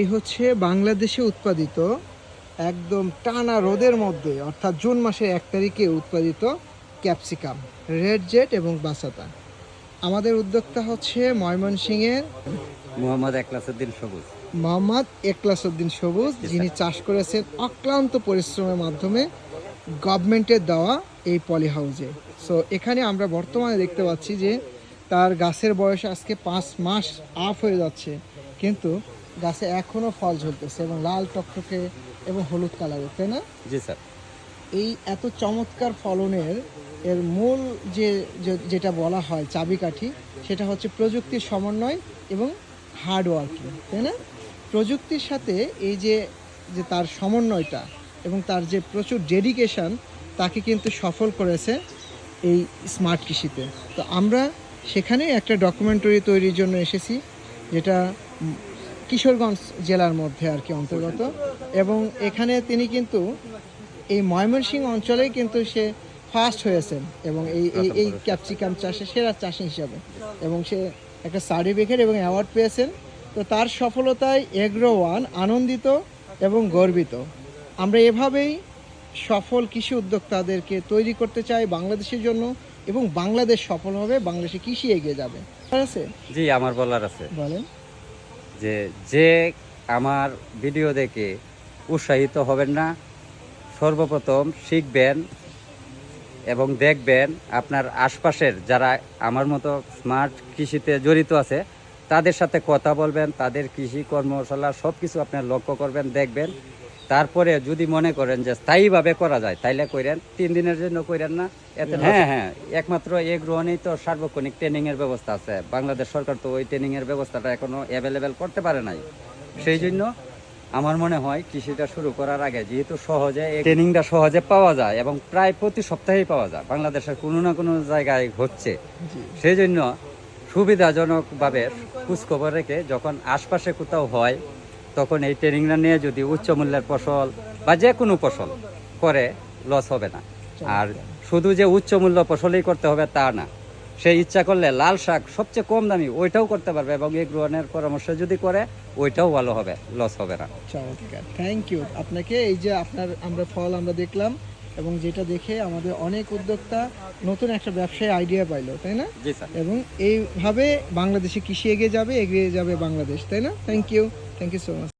এই হচ্ছে বাংলাদেশে উৎপাদিত একদম টানা রোদের মধ্যে অর্থাৎ জুন মাসের এক তারিখে উৎপাদিত ক্যাপসিকাম রেড জেট এবং বাসাতা। আমাদের উদ্যোক্তা হচ্ছে ময়মনসিংহের মোহাম্মদ একলাসুদ্দিন সবুজ। মোহাম্মদ একলাসউদ্দিন সবুজ যিনি চাষ করেছেন অক্লান্ত পরিশ্রমের মাধ্যমে গভর্নমেন্টের দেওয়া এই পলি হাউজে সো এখানে আমরা বর্তমানে দেখতে পাচ্ছি যে তার গাছের বয়স আজকে পাঁচ মাস আপ হয়ে যাচ্ছে। কিন্তু গাছে এখনও ফল ঝরতেছে এবং লাল টকটকে এবং হলুদ কালারের তাই না? জি স্যার। এই এত চমৎকার ফলনের এর মূল যে যেটা বলা হয় চাবিকাঠি সেটা হচ্ছে প্রযুক্তির সমন্বয় এবং হার্ড ওয়ার্কিং তাই না? প্রযুক্তির সাথে এই যে যে তার সমন্বয়টা এবং তার যে প্রচুর ডেডিকেশন তাকে কিন্তু সফল করেছে এই স্মার্ট কৃষিতে। তো আমরা সেখানে একটা ডকুমেন্টারি তৈরির জন্য এসেছি যেটা কিশোরগঞ্জ জেলার মধ্যে আর কি অন্তর্গত। এবং এখানে তিনি কিন্তু এই ময়মনসিংহ অঞ্চলেই কিন্তু সে ফার্স্ট হয়েছেন এবং এই এই এই ক্যাপসিকাম চাষে সেরা চাষি হিসাবে। এবং সে একটা সার্টিফিকেট এবং অ্যাওয়ার্ড পেয়েছেন। তো তার সফলতায় এগ্রো ওয়ান আনন্দিত এবং গর্বিত। আমরা এভাবেই সফল কৃষি উদ্যোক্তাদেরকে তৈরি করতে চাই বাংলাদেশের জন্য এবং বাংলাদেশ সফল হবে বাংলাদেশে কৃষি এগিয়ে যাবে। আছে? জি আমার বলার আছে। বলেন। যে যে আমার ভিডিও দেখে উৎসাহিত হবেন না, সর্বপ্রথম শিখবেন এবং দেখবেন আপনার আশপাশের যারা আমার মতো স্মার্ট কৃষিতে জড়িত আছে, তাদের সাথে কথা বলবেন, তাদের কৃষি কর্মশালা সব কিছু আপনার লক্ষ্য করবেন, দেখবেন। তারপরে যদি মনে করেন যে স্থায়ীভাবে করা যায় তাইলে কইরেন তিন দিনের জন্য কইরেন না এতে হ্যাঁ হ্যাঁ একমাত্র এই গ্রহণেই তো সার্বক্ষণিক ট্রেনিং এর ব্যবস্থা আছে। বাংলাদেশ সরকার তো ওই ট্রেনিং এর ব্যবস্থাটা এখনও অ্যাভেলেবেল করতে পারে নাই। সেই জন্য আমার মনে হয় কৃষিটা শুরু করার আগে যেহেতু সহজে ট্রেনিংটা সহজে পাওয়া যায় এবং প্রায় প্রতি সপ্তাহেই পাওয়া যায় বাংলাদেশের কোনো না কোনো জায়গায় হচ্ছে সেই জন্য সুবিধাজনকভাবে খোঁজখবর রেখে যখন আশপাশে কোথাও হয় তখন এই ট্রেনিংটা নিয়ে যদি উচ্চ মূল্যের ফসল বা যে কোনো ফসল করে লস হবে না। আর শুধু যে উচ্চ মূল্য ফসলই করতে হবে তা না, সে ইচ্ছা করলে লাল শাক সবচেয়ে কম দামি ওইটাও করতে পারবে এবং এই গ্রহণের পরামর্শ যদি করে, ওইটাও ভালো হবে লস হবে না। থ্যাংক ইউ আপনাকে এই যে আপনার আমরা ফল আমরা দেখলাম এবং যেটা দেখে আমাদের অনেক উদ্যোক্তা নতুন একটা ব্যবসায় আইডিয়া পাইলো তাই না? এবং এইভাবে বাংলাদেশে কৃষি এগিয়ে যাবে এগিয়ে যাবে বাংলাদেশ তাই না? Thank you thank you so much